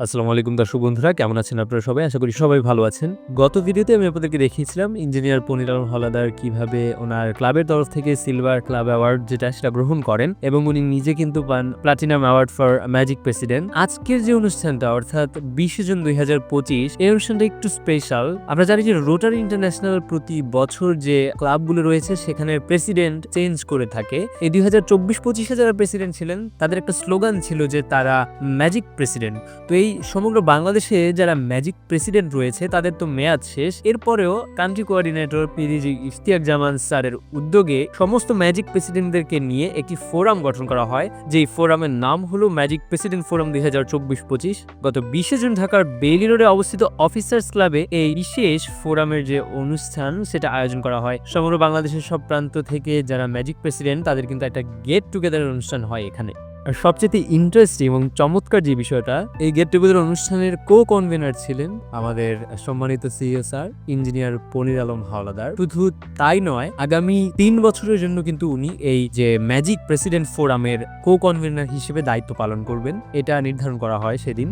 আসসালামু আলাইকুম দর্শক বন্ধুরা, কেমন আছেন আপনারা সবাই? আশা করি সবাই ভালো আছেন। গত ভিডিওতে আমি আপনাদেরকে দেখিয়েছিলাম ইঞ্জিনিয়ার পনির আলম হলাদার কীভাবে ওনার ক্লাবের তরফ থেকে সিলভার ক্লাব অ্যাওয়ার্ড যেটা সেটা গ্রহণ করেন এবং উনি নিজে কিন্তু পান platinum award for magic president. আজকের যে অনুষ্ঠানটা, অর্থাৎ বিশে জুন দুই হাজার পঁচিশ, এই অনুষ্ঠানটা একটু স্পেশাল আমরা জানি যে রোটারি ইন্টারন্যাশনাল প্রতি বছর যে ক্লাবগুলো রয়েছে, সেখানে প্রেসিডেন্ট চেঞ্জ করে থাকে। এই দুই হাজার চব্বিশ পঁচিশে যারা প্রেসিডেন্ট ছিলেন, তাদের একটা স্লোগান ছিল যে তারা ম্যাজিক প্রেসিডেন্ট। তো এই সমগ্র বাংলাদেশে যারা ম্যাজিক প্রেসিডেন্ট রয়েছে, তাদের তো মেয়াদ শেষ। এরপরেও কান্ট্রি কোঅর্ডিনেটর পিডিজি ইফতিয়াক জামান স্যারের উদ্যোগে সমস্ত ম্যাজিক প্রেসিডেন্টদেরকে নিয়ে একটি ফোরাম গঠন করা হয়। যেই ফোরামের নাম হলো ম্যাজিক প্রেসিডেন্ট ফোরাম দুই হাজার চব্বিশ পঁচিশ। গত বিশে জুন ঢাকার বেইলি রোডে অবস্থিত অফিসার্স ক্লাবে এই বিশেষ ফোরামের যে অনুষ্ঠান, সেটা আয়োজন করা হয়। সমগ্র বাংলাদেশের সব প্রান্ত থেকে যারা ম্যাজিক প্রেসিডেন্ট, তাদের কিন্তু একটা গেট টুগেদার অনুষ্ঠান হয় এখানে। আর সবচেয়ে ইন্টারেস্টিং এবং চমৎকার যে বিষয়টা, এই গেট টুগেদার অনুষ্ঠানের কো কনভেনার ছিলেন আমাদের সম্মানিত CSR sir engineer Panir Alam Howlader. শুধু তাই নয়, আগামী তিন বছরের জন্য কিন্তু উনি এই যে ম্যাজিক প্রেসিডেন্ট ফোরামের কো কনভেনার হিসেবে দায়িত্ব পালন করবেন, এটা নির্ধারণ করা হয় সেদিন।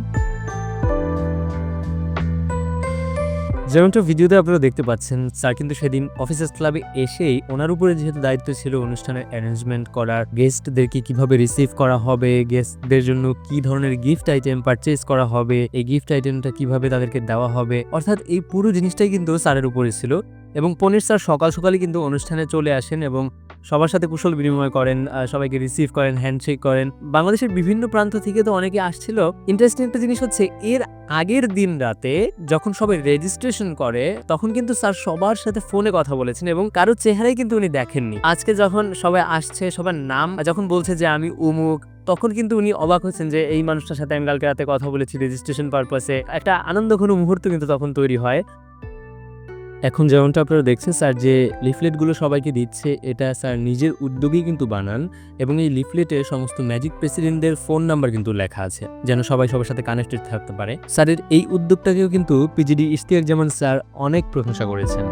যেমনটা ভিডিওতে আপনারা দেখতে পাচ্ছেন, স্যার কিন্তু সেদিন অফিসার্স ক্লাবে এসেই ওনার উপরে যেহেতু দায়িত্ব ছিল অনুষ্ঠানের অ্যারেঞ্জমেন্ট করার গেস্টদেরকে কীভাবে রিসিভ করা হবে গেস্টদের জন্য কি ধরনের গিফট আইটেম পারচেস করা হবে, এই গিফট আইটেমটা কীভাবে তাদেরকে দেওয়া হবে, অর্থাৎ এই পুরো জিনিসটাই কিন্তু স্যারের উপরে ছিল। এবং পনির স্যার সকাল সকালই কিন্তু অনুষ্ঠানে চলে আসেন এবং সবার সাথে কুশল বিনিময় করেন সবাইকে রিসিভ করেন হ্যান্ডশেক করেন। বাংলাদেশের বিভিন্ন প্রান্ত থেকে তো অনেকে আসছিল। ইন্টারেস্টিং একটা জিনিস হচ্ছে, এর আগের দিন রাতে যখন সবাই রেজিস্ট্রেশন করে, তখন কিন্তু স্যার সবার সাথে ফোনে কথা বলেছেন এবং কারও চেহারাই কিন্তু উনি দেখেননি। আজকে যখন সবাই আসছে, সবার নাম, যখন বলছে যে আমি উমুক, তখন কিন্তু উনি অবাক হচ্ছেন যে এই মানুষটার সাথে আমি কালকে রাতে কথা বলেছি রেজিস্ট্রেশন পারপাসে একটা আনন্দঘন মুহূর্ত কিন্তু তখন তৈরি হয়। এখন যেমনটা আপনারা দেখছেন, স্যার, যে লিফলেটগুলো সবাইকে দিচ্ছে, এটা স্যার নিজের উদ্যোগেই কিন্তু বানান এবং এই লিফলেটে সমস্ত ম্যাজিক প্রেসিডেন্টদের ফোন নাম্বার কিন্তু লেখা আছে, যেন সবাই সবার সাথে কানেক্টেড থাকতে পারে। স্যারের এই উদ্যোগটাকেও কিন্তু পিজিডি ইশতিয়াক জামান স্যার অনেক প্রশংসা করেছেন।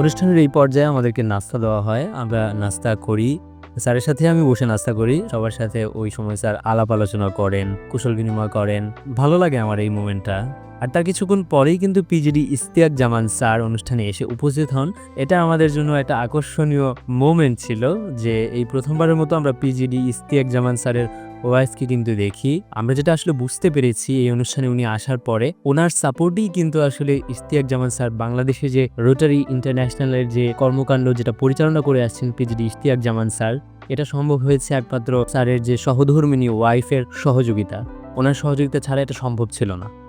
অনুষ্ঠানের এই পর্যায়ে আমাদেরকে নাস্তা দেওয়া হয়। আমরা নাস্তা করি। স্যারের সাথে আমি বসে নাস্তা করি। সবার সাথে ওই সময় স্যার আলাপ আলোচনা করেন, কুশল বিনিময় করেন। ভালো লাগে আমার এই মোমেন্টটা। আর তার কিছুক্ষণ পরেই কিন্তু পিজিডি ইস্তিয়াক জামান স্যার অনুষ্ঠানে এসে উপস্থিত হন। এটা আমাদের জন্য একটা আকর্ষণীয় মোমেন্ট ছিল যে এই প্রথমবারের মতো আমরা পিজিডি ইস্তিয়াক জামান স্যারের ওয়াইফকে কিন্তু দেখি। আমরা যেটা আসলে বুঝতে পেরেছি এই অনুষ্ঠানে উনি আসার পরে, ওনার সাপোর্টেই কিন্তু আসলে ইস্তিয়াক জামান স্যার বাংলাদেশে যে রোটারি ইন্টারন্যাশনালের যে কর্মকাণ্ড যেটা পরিচালনা করে আসছেন পিজিডি ইস্তিয়াক জামান স্যার, এটা সম্ভব হয়েছে একমাত্র স্যারের যে সহধর্মিনী ওয়াইফের সহযোগিতা। ওনার সহযোগিতা ছাড়া এটা সম্ভব ছিল না।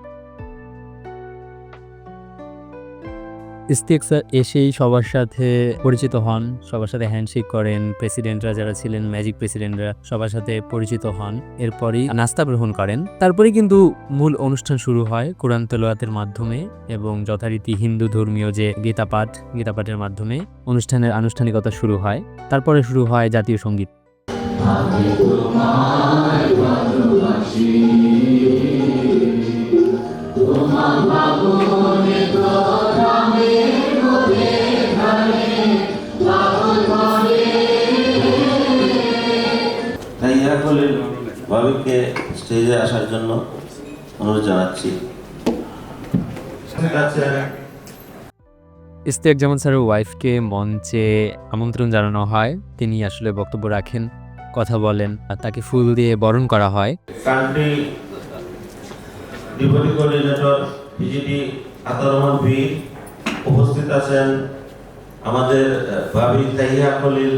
স্যার এসেই সবার সাথে পরিচিত হন, সবার সাথে হ্যান্ডশেক করেন প্রেসিডেন্টরা যারা ছিলেন ম্যাজিক প্রেসিডেন্টরা সবার সাথে পরিচিত হন। এরপরই নাস্তা গ্রহণ করেন। তারপরে কিন্তু মূল অনুষ্ঠান শুরু হয় কোরআন তেলোয়াতের মাধ্যমে এবং যথারীতি হিন্দু ধর্মীয় যে গীতা পাঠ, গীতা পাঠের মাধ্যমে অনুষ্ঠানের আনুষ্ঠানিকতা শুরু হয়। তারপরে শুরু হয় জাতীয় সংগীত। ভাবিকে স্টেজে আসার জন্য অনুরোধ জানাচ্ছি। ইস্তিয়াক জামান স্যারের ওয়াইফকে মঞ্চে আমন্ত্রণ জানানো হয়। তিনি আসলে বক্তব্য রাখেন কথা বলেন আর তাকে ফুল দিয়ে বরণ করা হয়। কান্ট্রি ডিপুটি কোঅর্ডিনেটর পিজিডি আতর রহমান ভি উপস্থিত আছেন আমাদের ভাবি তাহিয়া খলিল।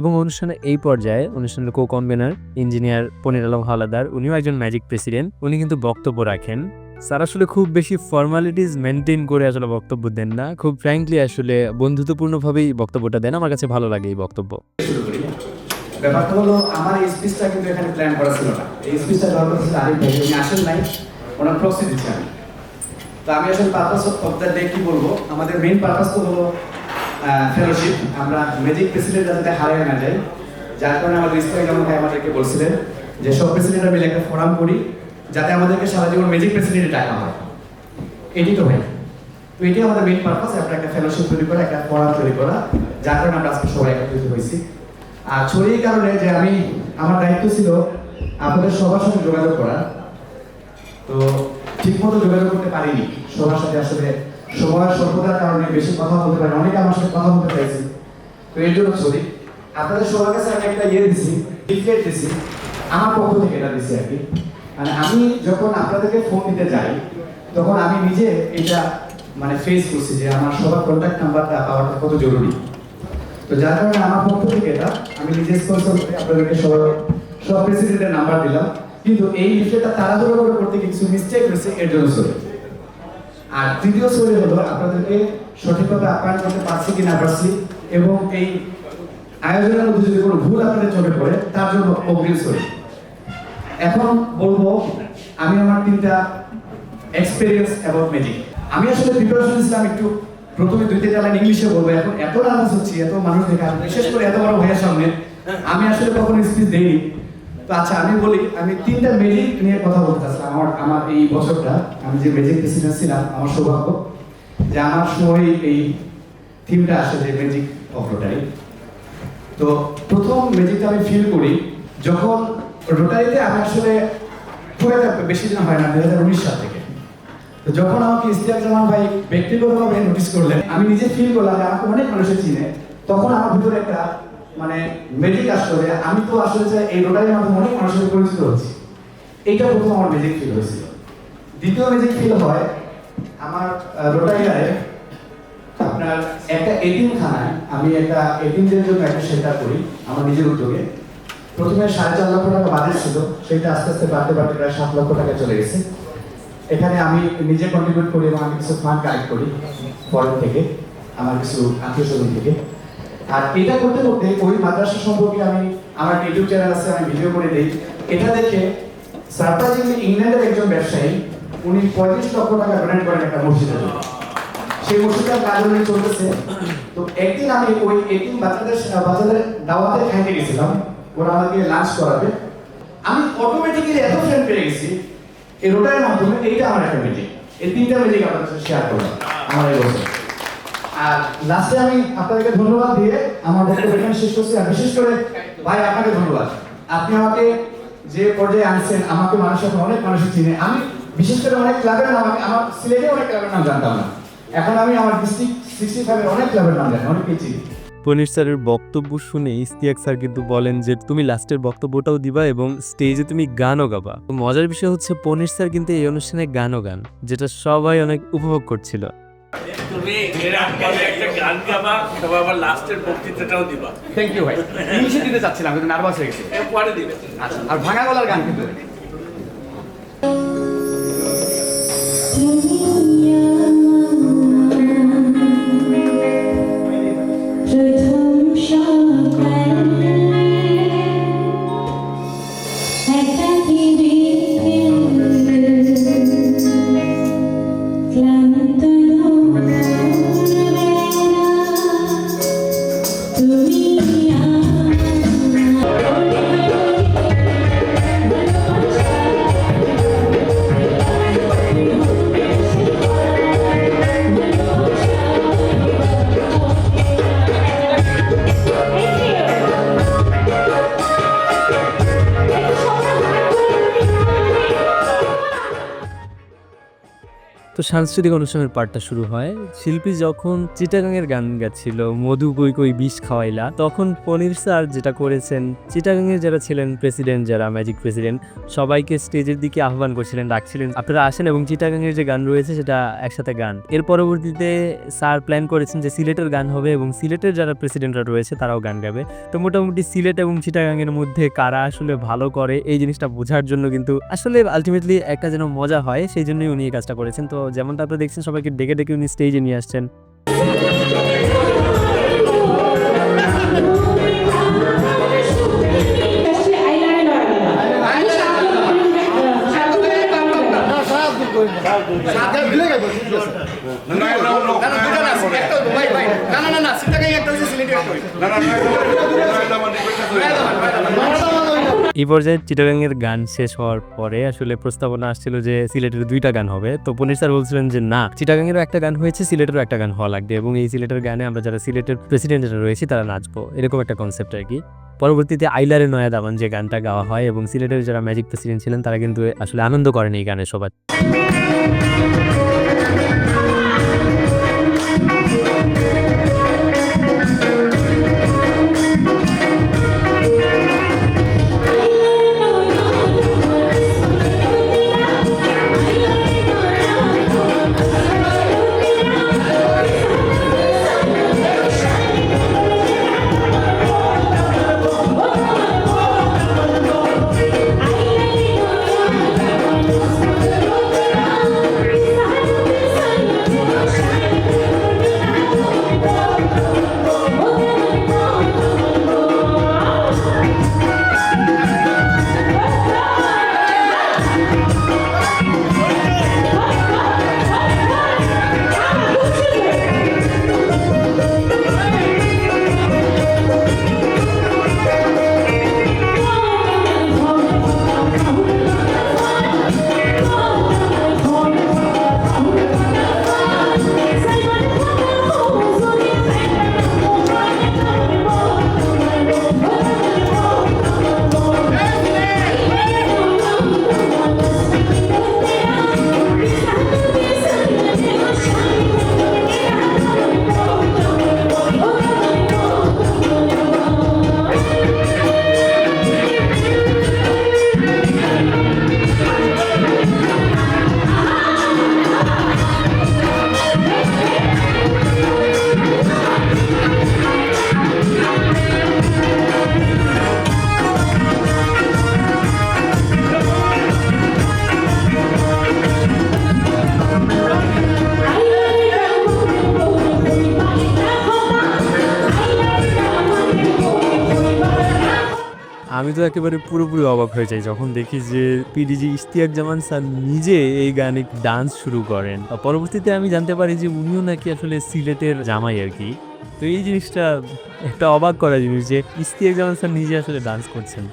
এবং অনুষ্ঠানের এই পর্যায়ে অনুষ্ঠানের co convener engineer Panir Alam Howlader উনিও একজন ম্যাজিক প্রেসিডেন্ট উনি কিন্তু বক্তব্য রাখেন। স্যার আসলে খুব বেশি ফর্মালিটিস মেনটেন করে আসলে বক্তব্য দেন না। খুব ফ্র্যাঙ্কলি আসলে বন্ধুত্বপূর্ণভাবেই বক্তব্যটা দেন। আমার কাছে ভালো লাগে এই বক্তব্য। ব্যাপারটা হলো আমার এই স্পিচটা কিন্তু এখানে প্ল্যান করা ছিল না। এই স্পিচটা দেওয়ার কথা ছিল আরিফ ভাই উনি আসেন নাই। ওনার প্রক্সি দিচ্ছে আমি। তো আমি আসলে পারপাস অফ দ্য ডে কি বলব। আমাদের মেইন পারপাস তো হলো ফেলোশিপ আমরা ম্যাজিক প্রেসিডেন্ট যাতে হারিয়ে না যাই। যার কারণে আমাদের ইসলাম যেমন ভাই আমাদেরকে বলছিলেন যে, সব প্রেসিডেন্টরা মিলে একটা ফোরাম করি, যাতে আমাদেরকে সারা জীবন ম্যাজিক প্রেসিডেন্টে টাকা হয়। এটি তো ভাই। তো এটাই আমাদের মেইন পারপাস একটা একটা ফেলোশিপ তৈরি করা, একটা পড়া তৈরি করা, যার কারণে আমরা আজকে সবাই একত্রিত হয়েছি। আর ছড়ি কারণে যে আমি, আমার দায়িত্ব ছিল আপনাদের সবার সাথে যোগাযোগ করা। তো ঠিকমতো যোগাযোগ করতে পারিনি, সবার সাথে আসলে সময়ের স্বল্পতার কারণে বেশি কথা বলতে পারি অনেকে আমার সাথে কথা বলতে চাইছে তো এর জন্য সরি আপনাদের সবার কাছে আমি একটা ইয়ে দিছি লিফলেট দিছি, আমার পক্ষ থেকে এটা দিছি আর কি। মানে আমি যখন আপনাদেরকে ফোন দিতে যাই, তখন আমি নিজে এটা মানে ফেস করছি যে আমার সবার কন্ট্যাক্ট নাম্বারটা পাওয়াটা কত জরুরি। তো যার কারণে আমার পক্ষ থেকে এটা আমি নিজে স্পন্সর করে আপনাদেরকে সবার, সব প্রেসিডেন্টের নাম্বার দিলাম। কিন্তু এই লিফলেটটা তাড়াহুড়ো করে করতে কিছু মিস্টেক হয়েছে, এর জন্য সরি আর তৃতীয় সরি হলো আপনাদেরকে সঠিকভাবে আপ্যায়ন করতে পারছি কি না পারছি, এবং এই আয়োজনের মধ্যে যদি কোনো ভুল আপনাদের চোখে পড়ে, তার জন্য অগ্রিম সরি এখন বলব, আমি আমার তিনটা এক্সপিরিয়েন্স অ্যাবাউট ম্যাজিক আমি আসলে প্রিপারেশন নিয়েছিলাম একটু, প্রথমে দুই তিনটা লাইন ইংলিশে বলব, এখন এত নার্ভাস হচ্ছি, এত মানুষ দেখা বিশেষ করে এত বড় ভাইয়ের সামনে। আমি আসলে কখনো স্পিচ দেইনি। তো আচ্ছা আমি বলি, আমি তিনটা ম্যাজিক নিয়ে কথা বলতে চাচ্ছিলাম। আমার আমার এই বছরটা, আমি যে ম্যাজিক প্রেসিডেন্ট ছিলাম, আমার সৌভাগ্য যে আমার সময় এই থিমটা আসে যে ম্যাজিক অফ রোটারি তো প্রথম ম্যাজিকটা আমি ফিল করি যখন রোটারিতে আমি আসলে খুব একটা বেশি দিন হয় না, দুই হাজার উনিশ সাল থেকে। তো যখন আমাকে ইস্তিয়াক জামান ভাই ব্যক্তিগতভাবে নোটিস করলেন, আমি নিজে ফিল করলাম আমাকে অনেক মানুষে চিনে, তখন আমার ভিতরে একটা মানে ম্যাজিক আসলো, আমি তো আসলে যে এই রোটারির মাধ্যমে অনেক মানুষের পরিচিত হচ্ছি। এইটা প্রথম আমার ম্যাজিক ফিল হয়েছিল। দ্বিতীয় ম্যাজিক ফিল হয় আমার রোটারিয়ারে আপনার একটা এটিএম খানায়, আমি একটা এটিএমদের জন্য একটা সেন্টার করি আমার নিজের উদ্যোগে। প্রথমে সাড়ে চার লক্ষ টাকা বাজেট ছিল সেটা আস্তে আস্তে বাড়তে বাড়তে প্রায় সাত লক্ষ টাকা চলে গেছে। এখানে আমি নিজে কন্ট্রিবিউট করি এবং আমি কিছু ফান্ড কালেক্ট করি ফরেন থেকে, আমার কিছু আত্মীয় স্বজন থেকে। আর এটা করতে করতে ওই মাদ্রাসা সম্পর্কে আমি, আমার ইউটিউব চ্যানেল আছে, আমি ভিডিও করে দিই। এটা দেখে সারপ্রাইজিংলি ইংল্যান্ডের একজন ব্যবসায়ী, উনি পঁয়ত্রিশ লক্ষ টাকা ডোনেট করেন একটা মসজিদের সেই মসজিদটার কাজ উনি চলতেছে। তো একদিন আমি ওই একদিন বাচ্চাদের বাচ্চাদের দাওয়াতে খাইতে গেছিলাম। ওরা আমাকে লাঞ্চ করাবে। আমি অটোমেটিক্যালি এত ফ্রেন্ড পেয়ে গেছি এই রোটারের মাধ্যমে, এইটা আমার একটা মিটিং এই তিনটা মিটিং আপনাদের সাথে শেয়ার করলাম। আমার এই বছর। আর লাস্টে আমি আপনাদেরকে ধন্যবাদ দিয়ে আমার বক্তব্য এখানে শেষ করছি। আর বিশেষ করে ভাই, আপনাকে ধন্যবাদ। আপনি আমাকে যে পর্যায়ে আনছেন, আমাকে মানুষ এখন অনেক মানুষ চিনে। আমি বিশেষ করে অনেক ক্লাবের নাম, আমি আমার সিলেটে অনেক ক্লাবের নাম জানতাম না। এখন আমি আমার ডিস্ট্রিক্ট সিক্সটি ফাইভের অনেক ক্লাবের নাম জানি চিনি। পনির স্যারের বক্তব্য শুনে ইস্তিয়াক স্যার কিন্তু বলেন যে, তুমি লাস্টের বক্তব্যটাও দিবা এবং স্টেজে তুমি গানও গাবা। মজার বিষয় হচ্ছে পনির স্যার কিন্তু এই অনুষ্ঠানে গানও গান, যেটা সবাই অনেক উপভোগ করছিল। তুমি এর আগে একটা গান গাবা তবে আবার লাস্টের বক্তৃতাটাও দিবা। থ্যাংক ইউ ভাই। ইংলিশে দিতে চাচ্ছিলাম কিন্তু নার্ভাস হয়ে গেছি। পরে দিবে। আচ্ছা আর ভাঙা গলার গান কিন্তু। সাংস্কৃতিক অনুষ্ঠানের পার্টটা শুরু হয়। শিল্পী যখন চিটাগাংয়ের গান গাচ্ছিল, মধু কই কই বিষ খাওয়াইলা, তখন পনির স্যার যেটা করেছেন চিটাগাংয়ের যারা ছিলেন প্রেসিডেন্ট, যারা ম্যাজিক প্রেসিডেন্ট, সবাইকে স্টেজের দিকে আহ্বান করছিলেন, ডাকছিলেন, আপনারা আসেন এবং চিটাগাংয়ের যে গান রয়েছে, সেটা একসাথে গান। এর পরবর্তীতে স্যার প্ল্যান করেছেন যে সিলেটের গান হবে এবং সিলেটের যারা প্রেসিডেন্টরা রয়েছে, তারাও গান গাবে। তো মোটামুটি সিলেট এবং চিটাগাংয়ের মধ্যে কারা আসলে ভালো করে, এই জিনিসটা বোঝার জন্য কিন্তু আসলে আলটিমেটলি একটা যেন মজা হয়, সেই জন্যই উনি এই কাজটা করেছেন। তো যেমনটা আপনি দেখছেন সবাইকে ডেকে ডেকে উনি স্টেজে নিয়ে আসছেন না না না এই পর্যায়ে চিটাগাংয়ের গান শেষ হওয়ার পরে আসলে প্রস্তাবনা আসছিল যে সিলেটের দুইটা গান হবে। তো পনির স্যার বলছিলেন যে, না, চিটাগাংয়েরও একটা গান হয়েছে, সিলেটেরও একটা গান হওয়া লাগবে। এবং এই সিলেটের গানে আমরা যারা সিলেটের প্রেসিডেন্ট যারা রয়েছি, তারা নাচবো। এরকম একটা কনসেপ্ট আর কি। পরবর্তীতে আইলারে নয়া দামান যে গানটা গাওয়া হয় এবং সিলেটের যারা ম্যাজিক প্রেসিডেন্ট ছিলেন, তারা কিন্তু আসলে আনন্দ করেন এই গানে সবাই। তো একেবারে পুরোপুরি অবাক হয়ে যায় যখন দেখি যে পিডিজি ইশতিয়াক জামান স্যার নিজে এই গানে ডান্স শুরু করেন। পরবর্তীতে আমি জানতে পারি যে উনিও নাকি আসলে সিলেটের জামাই আর কি। তো এই জিনিসটা একটা অবাক করা জিনিস যে ইশতিয়াক জামান স্যার নিজে আসলে ডান্স করছেন।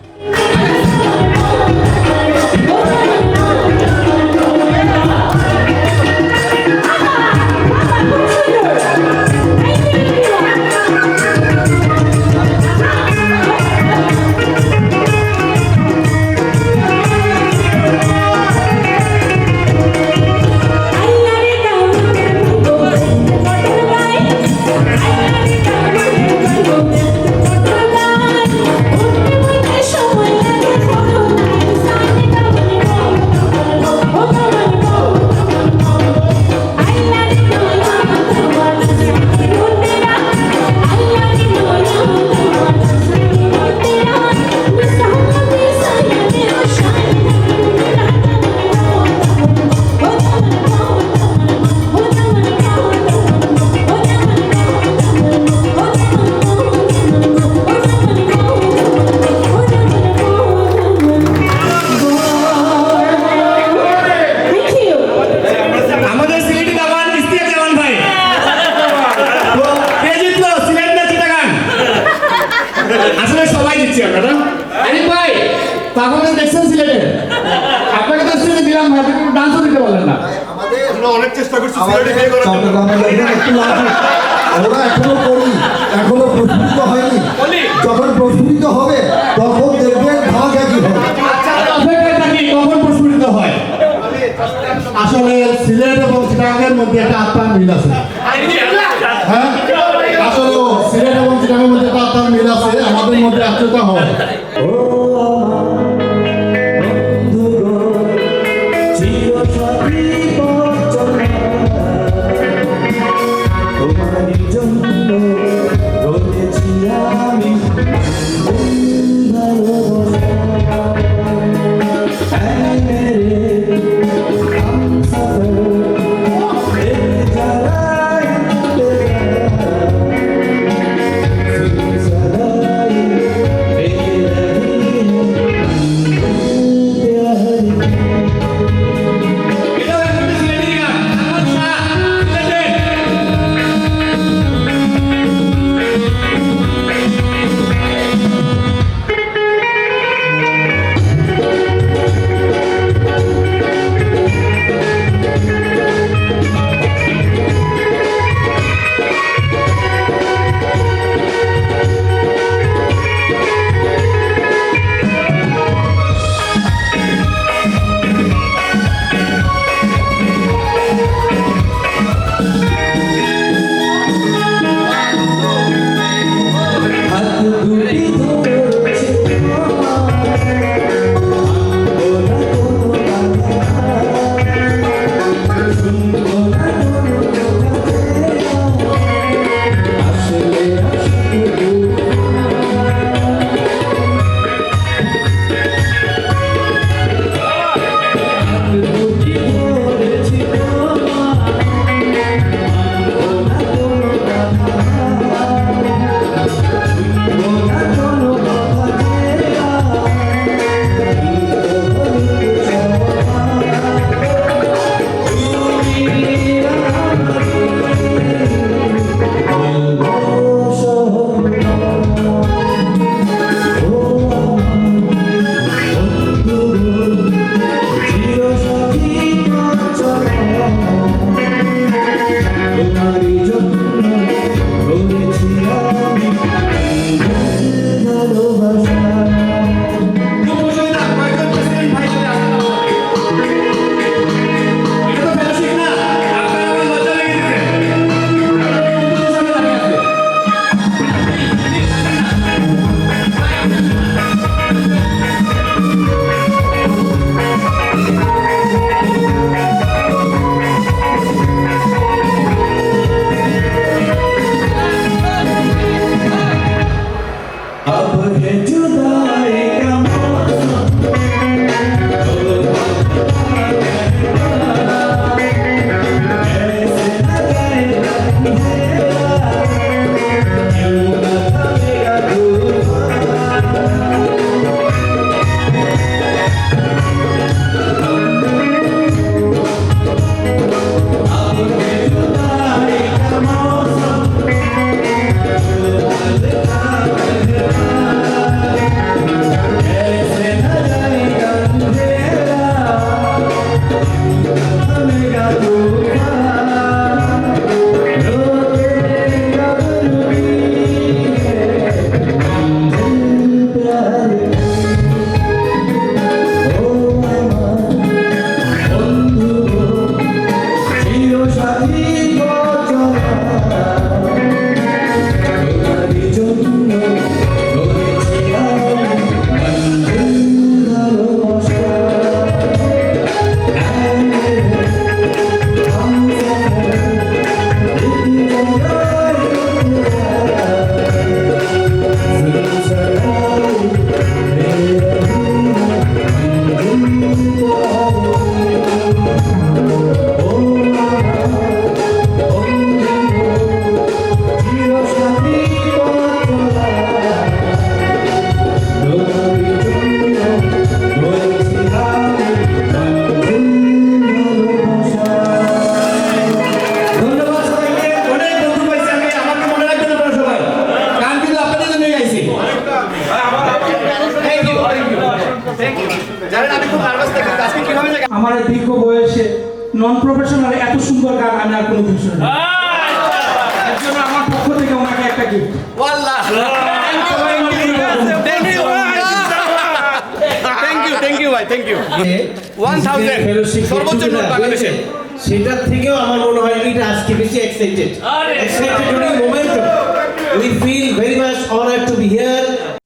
ওরা এখনও করি এখনও প্রস্ফুটিত হয়নি। যখন প্রস্ফুটিত হবে তখন দেখবেন ভাগ একই হবে। কখন প্রস্ফুটিত হয়? আসলে সিলেট এবং চিটাগাংয়ের মধ্যে একটা আত্মার মিল আছে।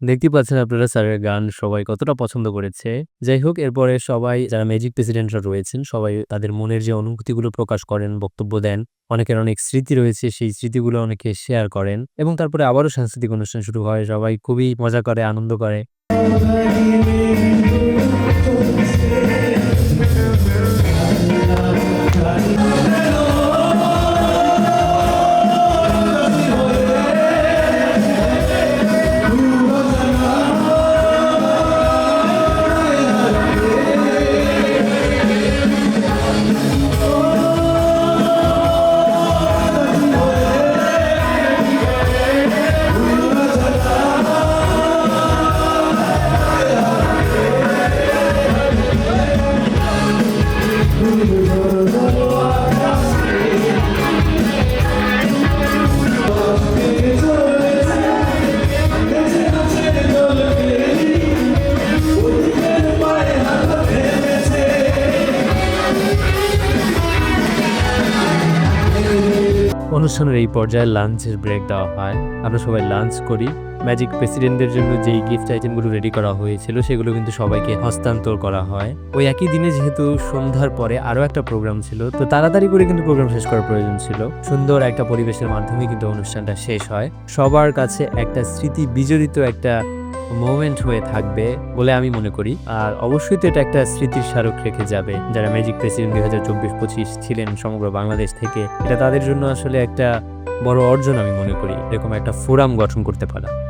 দেখতে পাচ্ছেন আপনারা স্যারের গান সবাই কতটা পছন্দ করেছে। যাই হোক এরপরে সবাই যারা ম্যাজিক প্রেসিডেন্টরা রয়েছেন সবাই তাদের মনের যে অনুভূতিগুলো প্রকাশ করেন বক্তব্য দেন অনেকের অনেক স্মৃতি রয়েছে সেই স্মৃতিগুলো অনেকে শেয়ার করেন এবং তারপরে আবারও সাংস্কৃতিক অনুষ্ঠান শুরু হয় সবাই খুবই মজা করে আনন্দ করে। এই পর্যায়ে লাঞ্চের ব্রেক দেওয়া হয়। আমরা সবাই লাঞ্চ করি। ম্যাজিক প্রেসিডেন্টদের জন্য যেই গিফট আইটেমগুলো রেডি করা হয়েছিল, সেগুলো কিন্তু সবাইকে হস্তান্তর করা হয়। ওই একই দিনে যেহেতু সন্ধ্যার পরে আরও একটা প্রোগ্রাম ছিল, তো তাড়াতাড়ি করে কিন্তু প্রোগ্রাম শেষ করার প্রয়োজন ছিল। সুন্দর একটা পরিবেশের মাধ্যমে কিন্তু অনুষ্ঠানটা শেষ হয়। সবার কাছে একটা স্মৃতি বিজড়িত একটা মোমেন্ট হয়ে থাকবে বলে আমি মনে করি। আর অবশ্যই তো এটা একটা স্মৃতির স্মারক রেখে যাবে। যারা ম্যাজিক প্রেসিডেন্ট দুই হাজার চব্বিশ পঁচিশ ছিলেন সমগ্র বাংলাদেশ থেকে, এটা তাদের জন্য আসলে একটা বড় অর্জন আমি মনে করি। এরকম একটা ফোরাম গঠন করতে পারা।